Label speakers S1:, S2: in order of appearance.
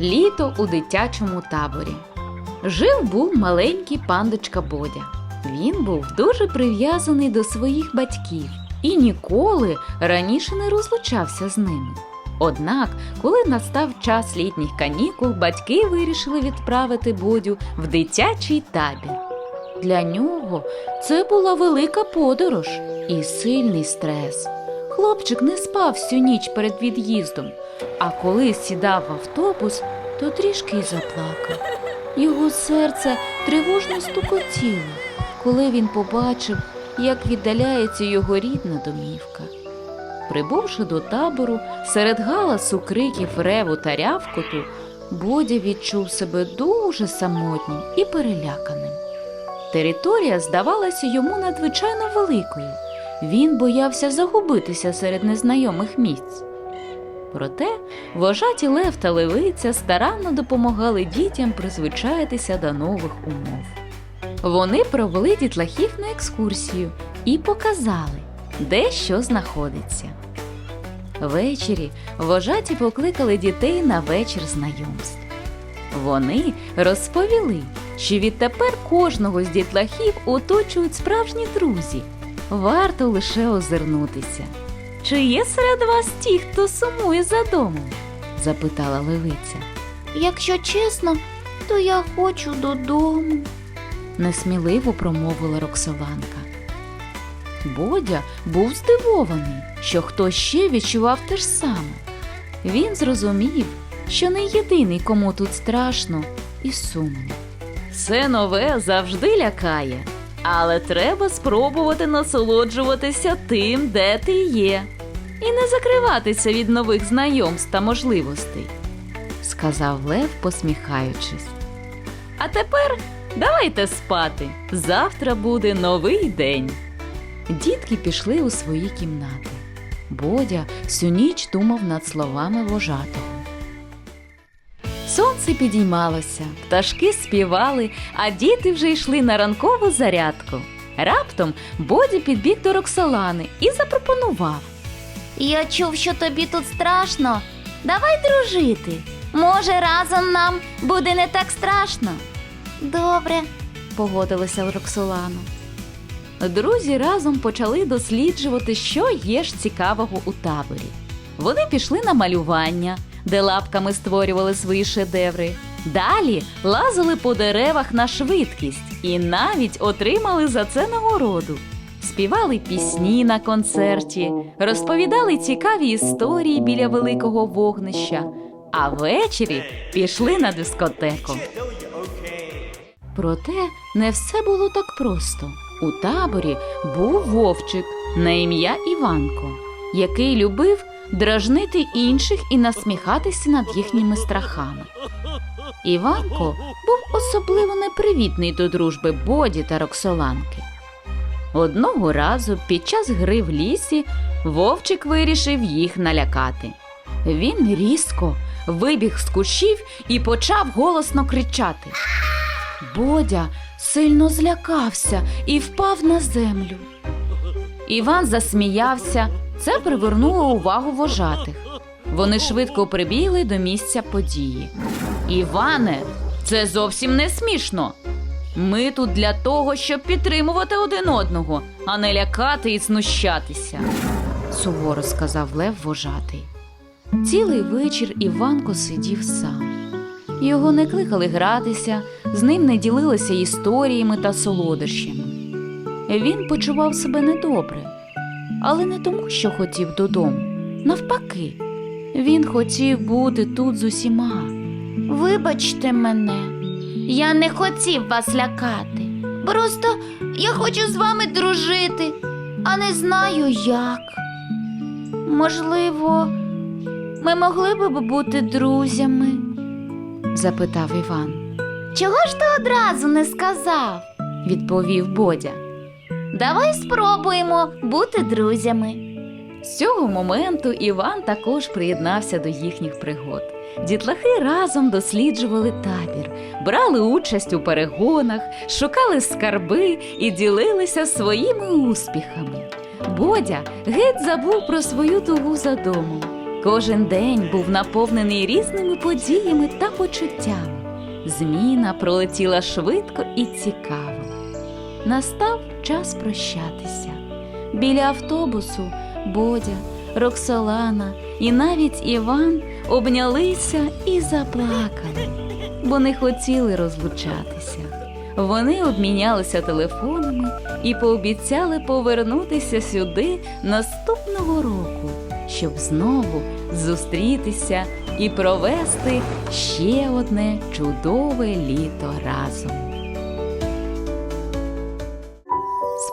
S1: Літо у дитячому таборі. Жив був маленький пандочка Бодя. Він був дуже прив'язаний до своїх батьків і ніколи раніше не розлучався з ними. Однак, коли настав час літніх канікул, батьки вирішили відправити Бодю в дитячий табір. Для нього це була велика подорож і сильний стрес. Хлопчик не спав всю ніч перед від'їздом, а коли сідав в автобус, то трішки й заплакав. Його серце тривожно стукотіло, коли він побачив, як віддаляється його рідна домівка. Прибувши до табору, серед галасу криків реву та рявкоту, Бодя відчув себе дуже самотнім і переляканим. Територія здавалася йому надзвичайно великою. Він боявся загубитися серед незнайомих місць. Проте вожаті Лев та Левиця старанно допомагали дітям призвичаїтися до нових умов. Вони провели дітлахів на екскурсію і показали, де що знаходиться. Ввечері вожаті покликали дітей на вечір знайомств. Вони розповіли, що відтепер кожного з дітлахів оточують справжні друзі. Варто лише озирнутися. Чи є серед вас ті, хто сумує за домом? запитала левиця.
S2: Якщо чесно, то я хочу додому.
S1: несміливо промовила Роксоланка. Бодя був здивований, що хтось ще відчував те ж саме. Він зрозумів, що не єдиний, кому тут страшно і сумно. Все нове завжди лякає, але треба спробувати насолоджуватися тим, де ти є, і не закриватися від нових знайомств та можливостей, сказав Лев, посміхаючись. А тепер давайте спати. Завтра буде новий день. Дітки пішли у свої кімнати. Бодя всю ніч думав над словами вожатого. Сонце підіймалося, пташки співали, а діти вже йшли на ранкову зарядку. Раптом Бодя підбіг до Роксолани і запропонував.
S2: Я чув, що тобі тут страшно. Давай дружити. Може, разом нам буде не так страшно. Добре.
S1: погодилася Роксолана. Друзі разом почали досліджувати, що є ж цікавого у таборі. Вони пішли на малювання, де лапками створювали свої шедеври. Далі лазили по деревах на швидкість і навіть отримали за це нагороду. Співали пісні на концерті, розповідали цікаві історії біля великого вогнища, а ввечері пішли на дискотеку. Проте не все було так просто. У таборі був вовчик на ім'я Іванко, який любив дражнити інших і насміхатися над їхніми страхами. Іванко був особливо непривітний до дружби Боді та Роксоланки. Одного разу під час гри в лісі вовчик вирішив їх налякати. Він різко вибіг з кущів і почав голосно кричати. Бодя сильно злякався і впав на землю. Іван засміявся. Це привернуло увагу вожатих. Вони швидко прибігли до місця події. Іване, це зовсім не смішно. Ми тут для того, щоб підтримувати один одного, а не лякати і знущатися, суворо сказав Лев вожатий. Цілий вечір Іванко сидів сам. Його не кликали гратися, з ним не ділилися історіями та солодощами. Він почував себе недобре, але не тому, що хотів додому. Навпаки, він хотів бути тут з усіма.
S2: Вибачте мене. Я не хотів вас лякати. Просто я хочу з вами дружити, а не знаю як. Можливо, ми могли б бути друзями.
S1: запитав Іван.
S2: Чого ж ти одразу не сказав?
S1: Відповів Бодя.
S2: Давай спробуємо бути друзями.
S1: З цього моменту Іван також приєднався до їхніх пригод. Дітлахи разом досліджували табір, брали участь у перегонах, шукали скарби і ділилися своїми успіхами. Бодя геть забув про свою тугу за домом. Кожен день був наповнений різними подіями та почуттями. Зміна пролетіла швидко і цікаво. Настав час прощатися. Біля автобусу Бодя, Роксолана і навіть Іван обнялися і заплакали, бо не хотіли розлучатися. Вони обмінялися телефонами і пообіцяли повернутися сюди наступного року, щоб знову зустрітися і провести ще одне чудове літо разом.